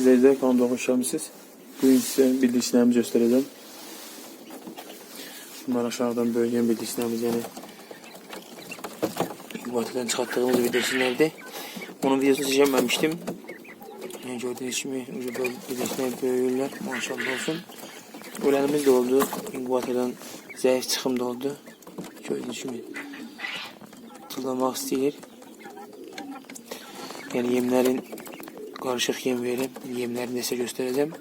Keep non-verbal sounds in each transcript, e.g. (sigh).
İzleyiciler kanalıma hoş gelmişsiniz. Bugün size bildirişlerimi göstereceğim. Bunlar aşağıdan bölgen bildirişlerimiz yani Batı'dan çıkarttığımız bildirişlerdi. Onun videosunu çekememiştim. Yani gördüğünüz gibi bildirişler böyüyorlar. Maşallah olsun. Ölenimiz de oldu. İnkubatordan zayıf çıkım da oldu. Gördüğünüz gibi tutulmak istiyor. Yani yemlerin karışık yem verip yemlerini de size göstereceğim.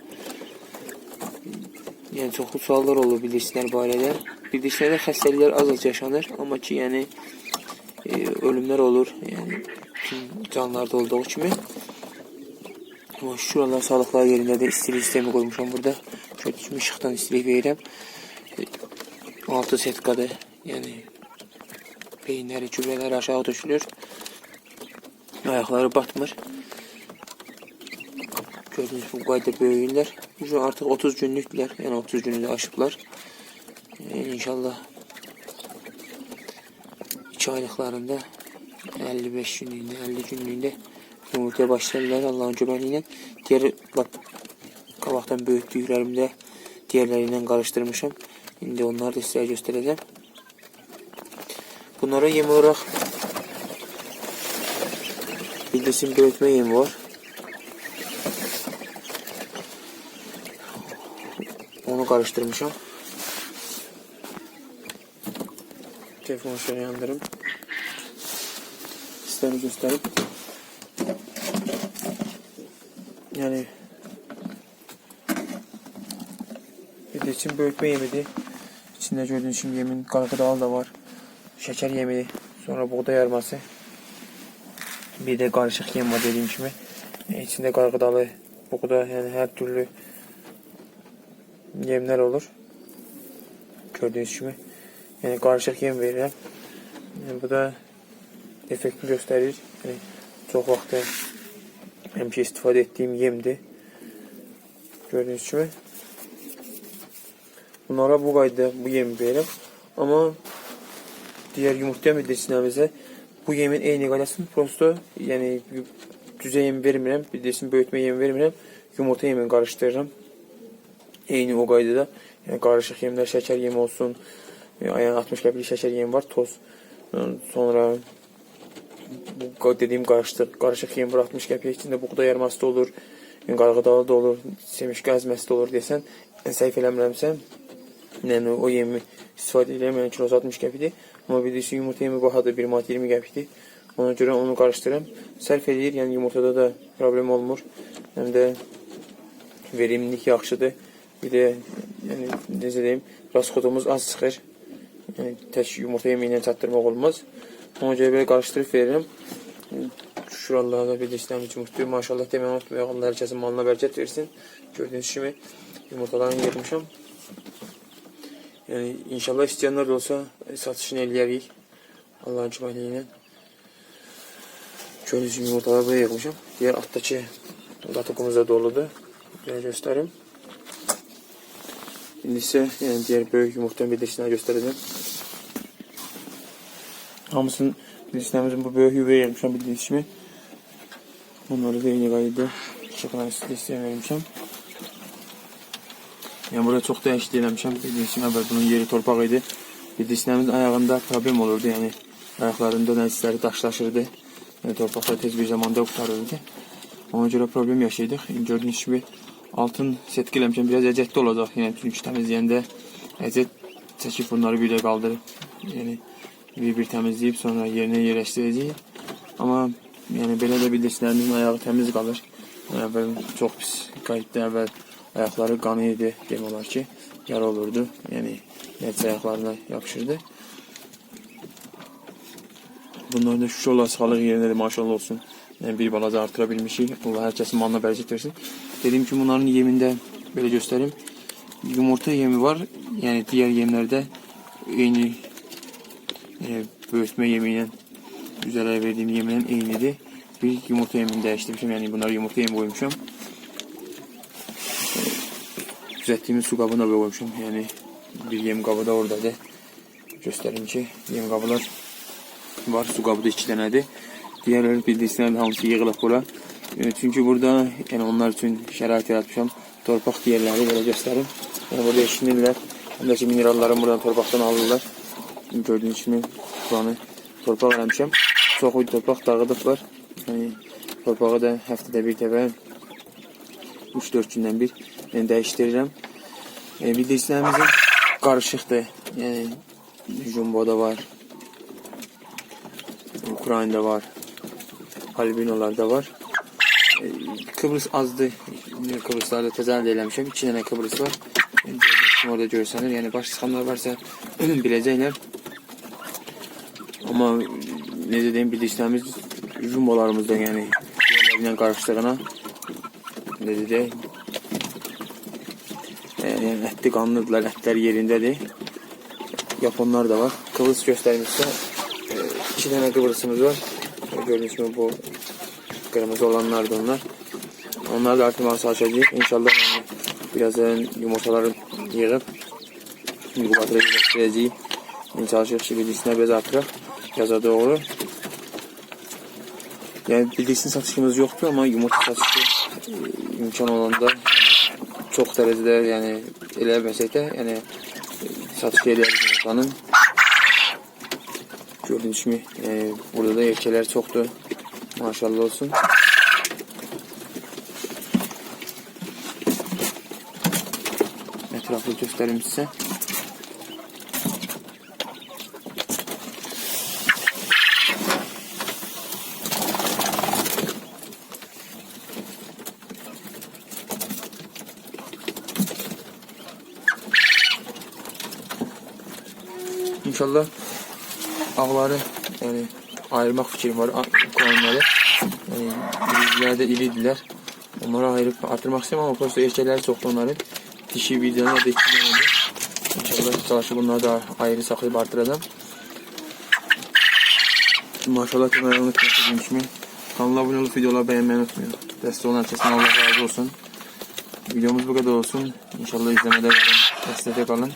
Yani çoxlu suallar olur bilirsinlər barədə. Bildirsinlər xəstəliklər az az yaşanır, amma ki yəni e, ölümlər olur. Yəni bütün canlılarda olduğu kimi. Amma şuralar sağlıqlar yerindədir. İstilik sistemi qoymuşam burada. Gördüyünüz kimi işıqdan istilik verirəm. E, 6 setkadır. Yəni beyinləri, gübrələri aşağı düşülür. Ayaqları batmır. Gördüğünüz bu qayda böyüyürlər. Şu artıq 30 günlüklər, yəni 30 günü də aşıblar. Yəni inşallah 2 aylıqlarında 55 günlüyündə, 50 günlüyündə yumurtaya başlarlar Allahın. Digər bax qabaqdan böyütdüklərimdə diğerləri ilə qarışdırmışam. İndi onları da sizə göstərəcəm. Bunlara yem olaraq bildirsin böyütmə yemi var. Karıştırmışım. Telefonu şöyle yandırım. Sistemi gösterip. Yani bir de için bölükme yemedi. İçinde gördüğünüz şimdi yemin kargıdalı da var. Şeker yemedi. Sonra buğday yarması. Bir de karışık yem var dediğim gibi. E, İçinde kargıdalı, buğday yani her türlü yemler olur. Gördüğünüz gibi. Yani karışık yem verirəm. Yani bu da effekti göstərir. Yəni çox vaxt həmişə istifadə etdiyim yemdir. Gördüğünüz gibi. Bunlara bu qayda bu yemi verirəm. Amma diğer yumurtaya bildirsinlərimizə bu yemin eyni qaydasını prosto yəni düzə yem vermirəm. Bildirsin böyütmə yemi vermirəm. Yumurta yemini qarışdırıram. Eyni o qaydada. Yəni qarışıq yemlər, şəkər yemi olsun. Yani 60 qəpik şəkər yemi var, toz. Sonra bu dediyim qarışıq, qarışıq yem var 60 qəpik. İçində buğda yarması da olur. Yəni qarğıdalı da olur, semişki əzməsi də olur desən, səhv eləmirəmsə, yəni o yemi istifadə edirəm, yəni kilosu 60 qəpikdir. Amma bilirsin yumurta yemi bahadır, 1 manat 20 qəpikdir. Ona görə onu qarışdırıram. Sərf edir, yəni yumurtada da problem olmur. Həm də verimlilik yaxşıdır. Bir də yəni necə deyim, rasxodumuz az çıxır. Yəni tək yumurta yemeği ilə çatdırmaq olmaz. Ona görə belə qarışdırıb verirəm. Şuralarda bir dişlərim yumurtayı maşallah demək unutmayaq. Allah hər malına bərəkət versin. Gördüyünüz kimi yumurtalarını yığmışam. Yəni inşallah istəyənlər də olsa satışını eləyərik. Allahın köməyi ilə. Gördüyünüz kimi yumurtaları buraya yığmışam. Diğer altdakı qatokumuz da doludur. Belə göstərim. İndi isə yəni digər böyük yumurtanın bildirişini göstərəcəm. Hamısının bildirişlərimizin bu böyük yuvaya yermişəm bildirişimi. Onları da eyni qayda şokolan istəyən vermişəm. Yəni burada çox dəyişiklik eləmişəm. Bildirişim əvvəl bunun yeri torpaq idi. Bildirişlərimizin ayağında problem olurdu. Yəni ayaqlarında nəzisləri daşlaşırdı. Yəni torpaqlar tez bir zamanda qurtarırdı. Ona görə problem yaşayırdıq. İndi gördüyünüz altın setki eləmişəm. Biraz əziyyətli olacaq. Yəni çünki təmizləyəndə əziyyət çəkib bunları bir də qaldırıb. Yəni bir-bir təmizləyib sonra yerinə yerləşdirəcəyik. Amma yəni belə də bildirsinlərimizin ayağı təmiz qalır. Əvvəl çox pis qayıtdı. Əvvəl ayaqları qanı idi demək ki, yara olurdu. Yəni nəticə ayaqlarına yapışırdı. Bunların da şüşə olan sağlıq yerində də maşallah olsun. Bir balaca artıra bilmişik. Allah hər kəsin malına bərəkət versin. Dediyim ki bunların yemində belə göstərim. Yumurta yemi var. Yəni digər yemlərdə eyni e, böyütmə yemi ilə üzərə verdiyim yemin eynidir. Bir yumurta yemini dəyişdirmişəm. Yəni bunları yumurta yemi qoymuşam. Düzəltdiyimiz su qabına da qoymuşam. Yəni bir yem qabı da oradadır. Göstərim ki, yem qabılar var. Su qabı da iki dənədir. Diğerleri bildirsinlər hamısı yığılıb bura. E, Çünkü burada yani onlar için şərait yaratmışam. Torpaq yerləri belə göstərim. Yəni burada eşinirlər. Həm də mineralları buradan torpaqdan alırlar. Gördüyünüz kimi buranı torpaq eləmişəm. Çox torpaq dağıdıblar. Yəni torpağı da həftədə bir dəfə 3-4 gündən bir yəni, dəyişdirirəm. E, bildirçilərimizin qarışıqdır. Yəni Jumbo'da var. Ukrayna'da var. Albinolarda var. E, Kıbrıs azdı. Kıbrıslarda təzəl eləmişəm. 2 dənə Kıbrıs var. Orada görsənir. Yəni baş sıxanlar varsa (clears throat) biləcəklər. Amma necə deyim bildirçilərimiz jumbolarımızda yəni yerlərlə qarışdığına necə deyək yəni ətli qanlıdırlar, ətlər yerindədir. Yaponlar da var. Kıbrıs göstərmişsə e, iki dənə Kıbrısımız var. Gördüyünüz kimi bu kırmızı olanlar da onlar. Onlar da artık masa açacağız. İnşallah birazdan yumurtaları yığıp inkubatöre götüreceğiz. Yani çalışacak ki bilgisine bez artıraq. Yaza doğru. Yani bilgisinin satışımız yoktu ama yumurta satışı e, imkan olanda çok derecede yani eləməsək də yəni e, satış ederiz yumurtanın. Gördüğünüz kimi e, burada da erkeler çoktu. Maşallah olsun. Etrafı göstereyim size. İnşallah ağları yani ayırmak fikrim var kullanmalı. Yani bizlerde ilidiler. Onları ayırıp artırmak istiyorum ama prosto erkekleri çoktu onların. Dişi videonun da içinden oldu. İnşallah çalışıp bunları da ayrı saklayıp artıracağım. Maşallah kanalını unutmayın mi? Kanala abone olup videoları beğenmeyi unutmayın. Destek olan herkesin Allah razı olsun. Videomuz bu kadar olsun. İnşallah izlemede kalın. Destekte kalın.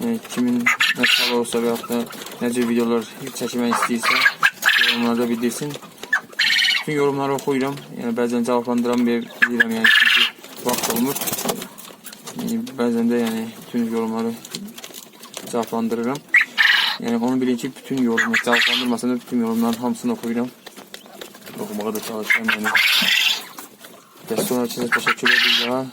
Yani kimin ne sağ olsa veyahut da nece videolar çekmek istəyirsə yorumlarda bildirsin. Bütün yorumları oxuyuram. Yəni bəzən cavablandıran bilirəm yəni çünki vaxt olmur. Yəni, bəzən də yəni bütün yorumları cavablandırıram. Yəni onu bilin ki bütün yorumu cavablandırmasam da bütün yorumların hamısını oxuyuram. Oxumağa da çalışıram yəni. Dəstə olan üçün təşəkkür edirəm.